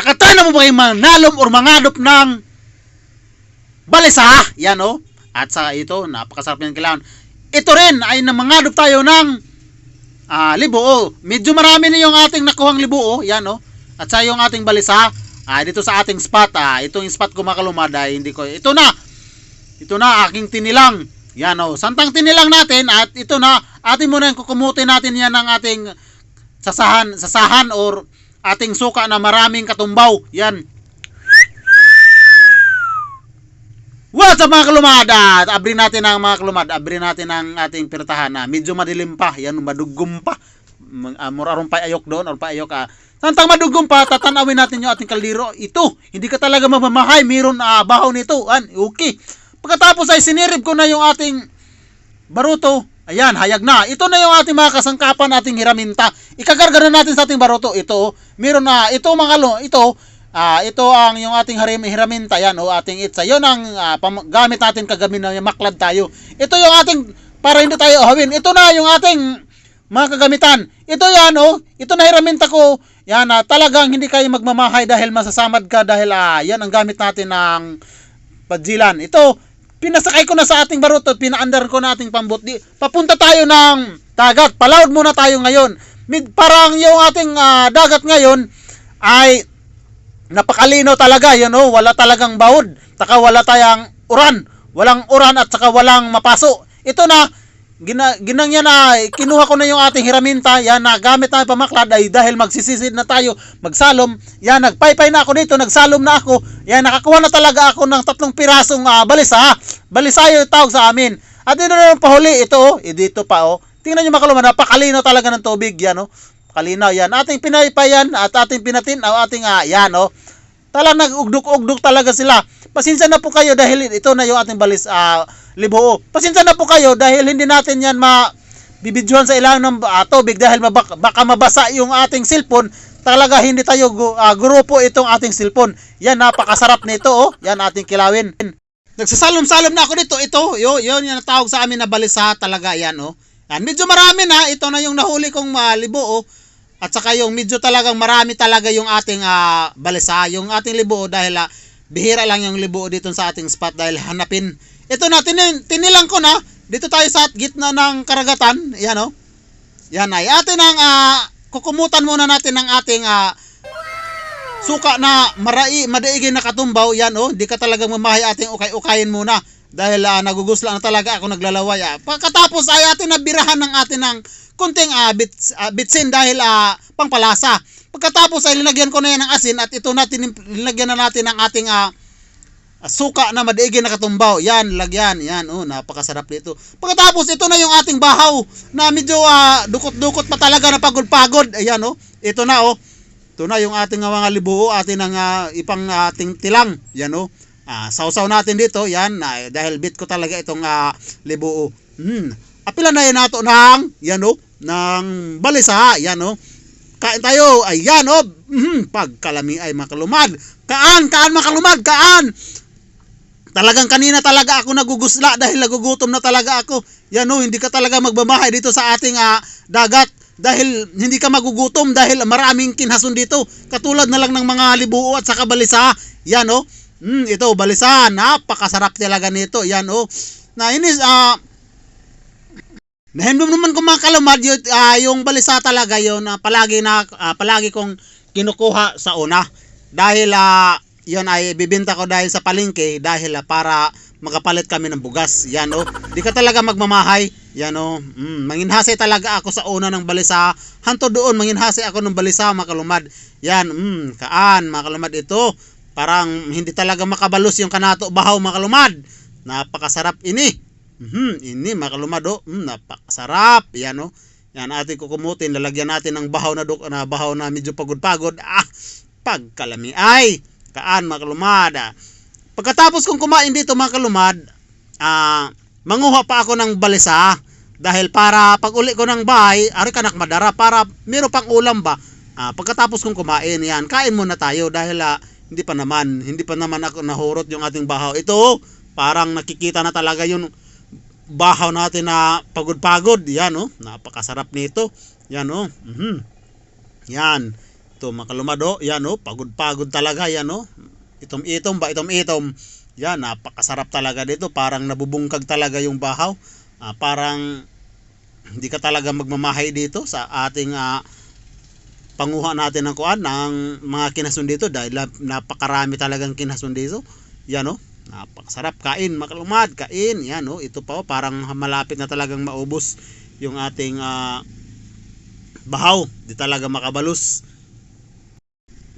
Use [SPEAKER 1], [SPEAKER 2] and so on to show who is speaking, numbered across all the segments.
[SPEAKER 1] Nakatry na mo ba yung manalom or mangadop ng balisa? Yan oh. At sa ito, napakasarap yan kailangan. Ito rin ay na mangadop tayo ng ah, libo. Oh. Medyo marami na yung ating nakuhang libo. Oh. Yan oh. At sa yung ating balisa, ah, dito sa ating spot, ah, ito yung spot ko makalumad, ay hindi ko, ito na, ito na, aking tinilang. Yan o, santang tinilang natin at ito na, atin muna yung kukumutin natin yan ng ating sasahan, sasahan or ating suka na maraming katumbaw. Yan. What's up mga kalumada? At abri natin ang mga kalumad, abri natin ang ating pirtahan na medyo madilim pa, yan madugum pa. Mag- ah, muraron pa ayok doon or pa ayok ah. Santang madugum pa, tatanawin natin yung ating kaldero. Ito, hindi ka talaga mamamahay, mayroon ah, bahaw nito. An, okay. Pagkatapos ay sinirib ko na yung ating baruto. Ayan, hayag na. Ito na yung ating mga kasangkapan, ating hiraminta. Ikagarga na natin sa ating baruto. Ito, meron na, ito mga lo, ito, ah, ito ang yung ating harim, hiraminta, yan, o ating itsa. Yun ang pam- gamit natin kagabi na maklad tayo. Ito yung ating, para hindi tayo ahawin. Ito na yung ating mga kagamitan. Ito yan, oh. Ito na hiraminta ko. Yan, ah, talagang hindi kayo magmamahay dahil masasamad ka dahil ah, yan ang gamit natin ng Padzilan. Ito, pinasakay ko na sa ating baruto, pinaandar ko na ating pambot. Di, papunta tayo ng dagat. Palawad muna tayo ngayon. Mid, parang yung ating ah, dagat ngayon ay napakalino talaga. Yan oh, wala talagang baod. Taka wala tayang uran. Walang uran at saka walang mapaso. Ito na, gina, ginang yan na, kinuha ko na yung ating hiraminta, yan na gamit na pamaklad ay dahil magsisisid na tayo, magsalom, yan nagpaypay na ako dito, nagsalom na ako, yan nakakuha na talaga ako ng tatlong pirasong ah, balisa, balisa yung tawag sa amin. At dito na yung pahuli, ito oh, eh, dito pa oh. Tingnan nyo makaluma, napakalino talaga ng tubig yan oh. Kalinaw yan. Ating pinaypay yan at ating pinatin, o ating ah, yan oh. Talang nag-ugdok-ugdok talaga sila. Pasensya na po kayo dahil ito na yung ating balis ah, libo. Pasensya na po kayo dahil hindi natin yan ma bibidyohan sa ilang ng ah, tubig dahil mabak- baka mabasa yung ating cellphone. Talaga hindi tayo ah, grupo itong ating cellphone. Yan napakasarap nito oh. Yan ating kilawin. Nagsasalom-salom na ako dito. Ito, yo, yun yung tawag sa amin na balisa talaga yan oh. Yan, medyo marami na. Ito na yung nahuli kong ah, libo oh. At saka yung medyo talagang marami talaga yung ating ah, balisa, yung ating libo dahil ah, bihira lang yung libo dito sa ating spot dahil hanapin. Ito na, tin- tinilang ko na. Dito tayo sa gitna ng karagatan. Yan oh. Yan ay atin ang ah, kukumutan muna natin ng ating ah, suka na marai, madaigin na katumbaw. Yan oh, di ka talagang mamahay ating ukay-ukayin muna. Dahil ah, nagugusla na talaga ako naglalaway. Ah. Pagkatapos ay atin nabirahan ng atin ng kunting ah, bits, ah, bitsin dahil ah, pangpalasa. Pagkatapos ay linagyan ko na yan ng asin at ito natin linagyan na natin ng ating ah, suka na madaigin na katumbaw. Yan, lagyan. Yan, oh, napakasarap nito. Pagkatapos, ito na yung ating bahaw na medyo ah, dukot-dukot pa talaga na pagod-pagod. Ayan, oh. Ito na, oh. Ito na yung ating ah, mga libuo, atin ang ah, ipang ating tilang. Yan, oh. Ah, sausaw natin dito. Yan, ah, dahil bit ko talaga itong ah, libuo. Hmm. Apila na yan nato ng, yan, oh, ng balisa. Yan, oh. Kain tayo. Ayan, oh. Mhm, pagkalami ay makalumad. Kaan, kaan makalumad, kaan. Talagang kanina talaga ako nagugusla dahil nagugutom na talaga ako. Yan oh, hindi ka talaga magmamahay dito sa ating ah, dagat dahil hindi ka magugutom dahil maraming kinhason dito. Katulad na lang ng mga libuo at saka balisa. Yan oh. Mm, ito balisa, napakasarap talaga nito. Yan oh. Na inis ah Nahendom naman ko mga kalamad yung, ah, yung balisa talaga yon na palagi na ah, palagi kong kinukuha sa una dahil ah, yon ay bibenta ko dahil sa palengke dahil ah, para makapalit kami ng bugas. Yan oh. Di ka talaga magmamahay. Yan oh. Mm, manginhasay talaga ako sa una ng balisa. Hanto doon manginhasay ako ng balisa mga kalumad. Yan mm, kaan mga kalumad ito. Parang hindi talaga makabalos yung kanato bahaw mga kalumad. Napakasarap ini. Mhm, ini makalumado. Mm, napakasarap. Yan oh. Yan ating kukumutin, lalagyan natin ng bahaw na duk na bahaw na medyo pagod-pagod. Ah, pagkalami ay kaan makalumad. Ah. Pagkatapos kong kumain dito makalumad, ah, manguha pa ako ng balisa dahil para pag uli ko ng bahay, ari kanak madara para meron pang ulam ba. Ah, pagkatapos kong kumain, yan, kain muna tayo dahil ah, hindi pa naman, hindi pa naman ako nahurot yung ating bahaw. Ito, parang nakikita na talaga yung bahaw natin na pagod-pagod. Yan oh, napakasarap nito. Yan oh. Mhm. Yan. Ito mga kalumad oh, yan oh, pagod-pagod talaga yan oh. Itom-itom ba, itom-itom. Yan, napakasarap talaga dito. Parang nabubungkag talaga yung bahaw. Ah, parang hindi ka talaga magmamahay dito sa ating ah, panguha natin ng kuan ng mga kinasun dito dahil nap- napakarami talagang kinasun dito. Yan oh, napakasarap kain, makalumad, kain. Yan oh, ito pa oh, parang malapit na talagang maubos yung ating ah, bahaw. Di talaga makabalus.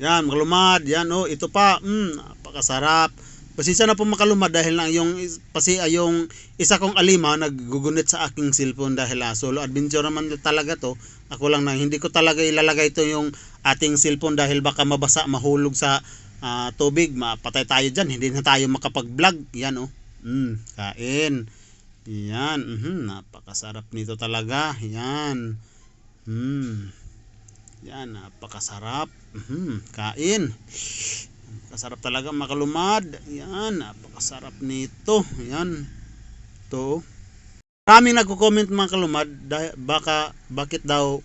[SPEAKER 1] Yan, makalumad. Yan oh, ito pa, mm, napakasarap. Pasensya na po makalumad dahil lang yung pasi ay yung isa kong alima naggugunit sa aking cellphone dahil ah, solo adventure naman talaga to. Ako lang na hindi ko talaga ilalagay ito yung ating cellphone dahil baka mabasa, mahulog sa ah, tubig, mapatay tayo diyan, hindi na tayo makapag-vlog. Yan oh. Mm, kain. Yan, mhm, napakasarap nito talaga. Yan. Mm. Yan, napakasarap. Mhm, kain. Kasarap talaga makalumad. Yan, napakasarap nito. Yan. To. Maraming nagko-comment mga kalumad baka bakit daw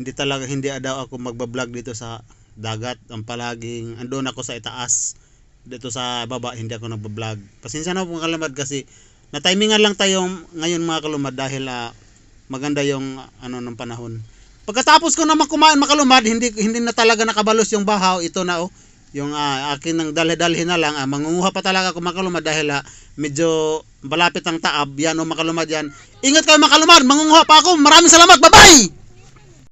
[SPEAKER 1] hindi talaga hindi daw ako magba-vlog dito sa dagat. Ang palaging andun ako sa itaas. Dito sa baba hindi ako nagba-vlog. Pasensya na po mga kalumad kasi na-timingan lang tayo ngayon mga kalumad dahil ah, maganda yung ano ng panahon. Pagkatapos ko naman kumain makalumad, hindi hindi na talaga nakabalos yung bahaw. Ito na oh yung ah, akin ng dalhe-dalhe na lang, ah, mangunguha pa talaga ako makalumad dahil ah, medyo malapit ang taab, yan o makalumad yan. Ingat kayo makalumad, mangunguha pa ako. Maraming salamat, bye-bye!